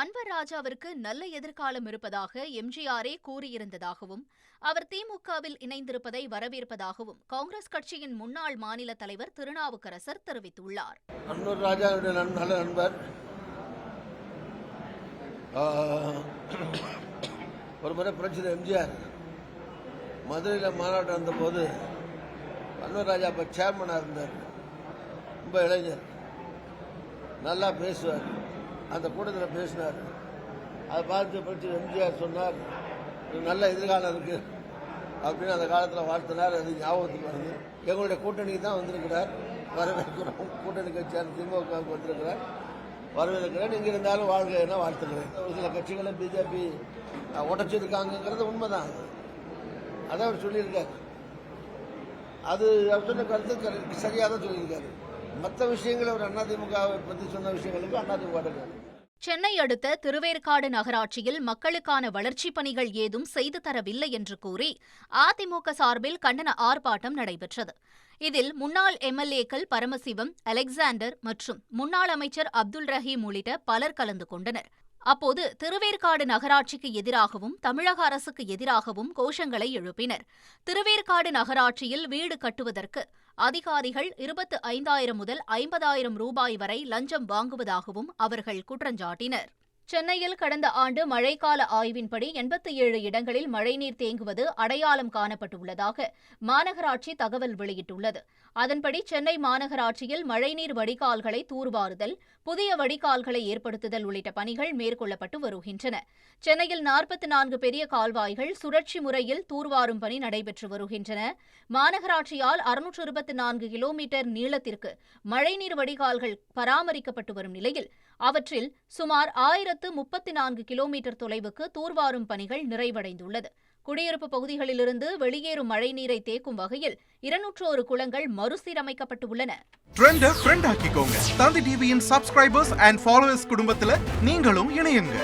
அன்வர் ராஜாவிற்கு நல்ல எதிர்காலம் இருப்பதாக எம்ஜிஆரே கூறியிருந்ததாகவும் அவர் திமுகவில் இணைந்திருப்பதை வரவேற்பதாகவும் காங்கிரஸ் கட்சியின் முன்னாள் மாநில தலைவர் திருநாவுக்கரசர் தெரிவித்துள்ளார். அன்னூர் ராஜாவுடைய நல்ல நண்பர். ஒரு முறை எம்ஜிஆர் மதுரையில் மாநாடு வந்தபோது அன்வர் ராஜா அப்போ சேர்மனாக இருந்தார். ரொம்ப இளைஞர். நல்லா பேசுவார். அந்த கூட்டத்தில் பேசினார். அதை பார்த்து பற்றி எம்ஜிஆர் சொன்னார் நல்ல எதிர்காலம் இருக்கு. அப்படின்னு அந்த காலத்தில் வாழ்த்தினார். அது ஞாபகத்துக்கு வருது. எங்களுடைய கூட்டணிக்கு தான் வந்திருக்கிறார். வரவேற்கிறோம். கூட்டணி கட்சியான திமுகவுக்கு வந்திருக்கிறார். வரவேற்கிறேன். இங்கே இருந்தாலும் வாழ்க என வாழ்த்துக்கிறேன் ஒரு சில கட்சிகளை பிஜேபி உடச்சிருக்காங்கங்கிறது உண்மைதான். அதை அவர் சொல்லியிருக்கார். அது அவர் சொன்ன கருத்து சரியாக தான் சொல்லியிருக்காரு. மற்ற விஷயங்கள் அவர் அதிமுகவை பற்றி சொன்ன விஷயங்களுக்கு அதிமுக சென்னை அடுத்த திருவேற்காடு நகராட்சியில் மக்களுக்கான வளர்ச்சிப் பணிகள் ஏதும் செய்து தரவில்லை என்று கூறி அதிமுக சார்பில் கண்டன ஆர்ப்பாட்டம் நடைபெற்றது. இதில் முன்னாள் எம்எல்ஏக்கள் பரமசிவம் அலெக்சாண்டர் மற்றும் முன்னாள் அமைச்சர் அப்துல் ரஹீம் உள்ளிட்ட பலர் கலந்து கொண்டனர். அப்போது திருவேற்காடு நகராட்சிக்கு எதிராகவும் தமிழக அரசுக்கு எதிராகவும் கோஷங்களை எழுப்பினர். திருவேற்காடு நகராட்சியில் வீடு கட்டுவதற்கு அதிகாரிகள் இருபத்து ஐந்தாயிரம் முதல் ஐம்பதாயிரம் ரூபாய் வரை லஞ்சம் வாங்குவதாகவும் அவர்கள் குற்றஞ்சாட்டினர். சென்னையில் கடந்த ஆண்டு மழைக்கால ஆய்வின்படி எண்பத்தி ஏழு இடங்களில் மழைநீர் தேங்குவது அடையாளம் காணப்பட்டுள்ளதாக மாநகராட்சி தகவல் வெளியிட்டுள்ளது. அதன்படி சென்னை மாநகராட்சியில் மழைநீர் வடிகால்களை தூர்வாறுதல் புதிய வடிகால்களை ஏற்படுத்துதல் உள்ளிட்ட பணிகள் மேற்கொள்ளப்பட்டு வருகின்றன. சென்னையில் நாற்பத்தி நான்கு பெரிய கால்வாய்கள் சுழற்சி முறையில் தூர்வாரும் பணி நடைபெற்று வருகின்றன. மாநகராட்சியால் அறுநூற்று இருபத்தி நான்கு கிலோமீட்டர் நீளத்திற்கு மழைநீர் வடிகால்கள் பராமரிக்கப்பட்டு வரும் நிலையில் அவற்றில் சுமார் ஆயிரத்து முப்பத்தி நான்கு கிலோமீட்டர் தொலைவுக்கு தூர்வாரும் பணிகள் நிறைவடைந்துள்ளது. குடியிருப்பு பகுதிகளிலிருந்து வெளியேறும் மழைநீரை தேக்கும் வகையில் இருநூற்றோரு குளங்கள் மறுசீரமைக்கப்பட்டு உள்ளன தந்தி டிவியின் சப்ஸ்கிரைபர்ஸ் அண்ட் ஃபாலோவர்ஸ் குடும்பத்தில் நீங்களும் இணையுங்க.